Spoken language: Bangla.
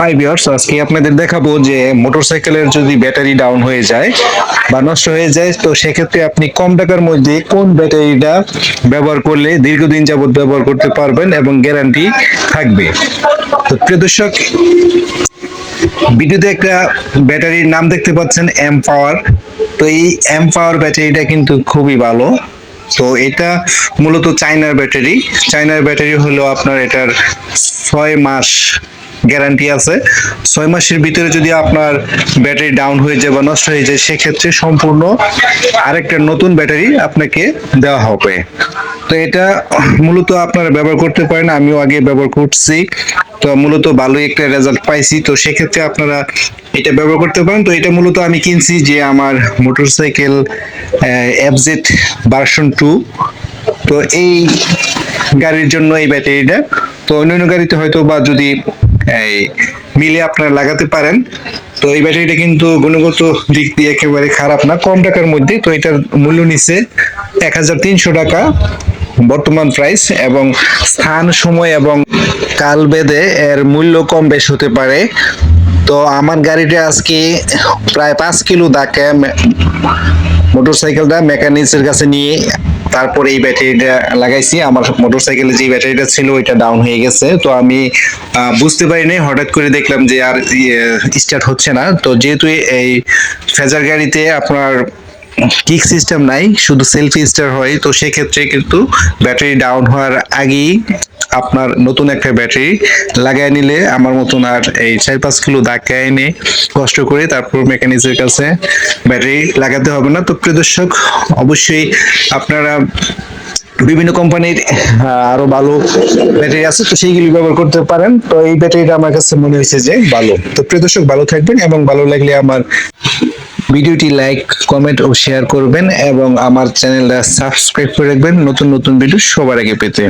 হাই ভিউয়ার্স আজকে আপনাদের দেখাবো যে মোটরসাইকেলের যদি ব্যাটারি ডাউন হয়ে যায় বা নষ্ট হয়ে যায়, তো সেক্ষেত্রে আপনি কম টাকার মধ্যে কোন ব্যাটারিটা ব্যবহার করলে দীর্ঘদিন যাবত ব্যবহার করতে পারবেন এবং গ্যারান্টি থাকবে? তো প্রিয় দর্শক, ভিডিওতে একটা ব্যাটারির নাম দেখতে পাচ্ছেন এম পাওয়ার তো এই এম পাওয়ার ব্যাটারিটা কিন্তু খুবই ভালো। তো এটা মূলত চায়নার ব্যাটারি। চায়নার ব্যাটারি হলো আপনার এটার ছয় মাস গ্যারান্টি আছে। ছয় মাসের ভিতরে যদি আপনার ব্যাটারি ডাউন হয়ে যায় বা নষ্ট হয়ে যায়, সেক্ষেত্রে সম্পূর্ণ আরেকটা নতুন ব্যাটারি আপনাকে দেওয়া হবে। তো এটা মূলত আপনারা ব্যবহার করতে পারেন, আমিও আগে ব্যবহার করছি। তো মূলত ভালোই একটা রেজাল্ট পাইছি। তো সেক্ষেত্রে আপনারা এটা ব্যবহার করতে পারেন। তো এটা মূলত আমি কিনছি যে আমার মোটরসাইকেল এফজেড ভার্সন টু তো এই গাড়ির জন্য এই ব্যাটারিটা। তো অন্যান্য গাড়িতে হয়তো বা যদি এই মিলে আপনারা লাগাতে পারেন। তো এই ব্যাটারিটা কিন্তু গুণগত দিক দিয়ে একেবারে খারাপ না, কম টাকার মধ্যে। তো এটার মূল্য নিচ্ছে এক হাজার তিনশো টাকা বর্তমান প্রাইস এবং স্থান, সময় এবং কাল বেদে এর মূল্য কম বেশ হতে পারে। তো আমার গাড়িটা আজকে প্রায় পাঁচ কিলো দাকে মোটরসাইকেলটা মেকানিক্সের কাছে নিয়ে তারপর এই ব্যাটারিটা লাগাইছি। আমার মোটরসাইকেলে যে ব্যাটারিটা ছিল, ওইটা ডাউন হয়ে গেছে। তো আমি বুঝতে পারিনি হঠাৎ করে দেখলাম যে আর স্টার্ট হচ্ছে না। তো যেহেতু এই ফেজার গাড়িতে আপনার কিক সিস্টেম নাই, শুধু সেলফি স্টার হয়। তো সেক্ষেত্রে কিন্তু ব্যাটারি ডাউন হওয়ার আগেই আপনার নতুন একটা ব্যাটারি লাগাই নিলে আমার মতন আর এই চার পাঁচ কিলো ধাক্কা এনে কষ্ট করে তারপর মেকানিক্সের কাছে ব্যাটারি লাগাতে হবে না। তো প্রিয় দর্শক, অবশ্যই আপনারা বিভিন্ন কোম্পানির আরও ভালো ব্যাটারি আছে, তো সেইগুলি ব্যবহার করতে পারেন। তো এই ব্যাটারিটা আমার কাছে মনে হয়েছে যে ভালো। তো প্রিয় দর্শক, ভালো থাকবেন এবং ভালো লাগলে আমার ভিডিওটি লাইক, কমেন্ট ও শেয়ার করবেন এবং আমার চ্যানেলটা সাবস্ক্রাইব করে রাখবেন। নতুন নতুন ভিডিও সবার আগে পেতে।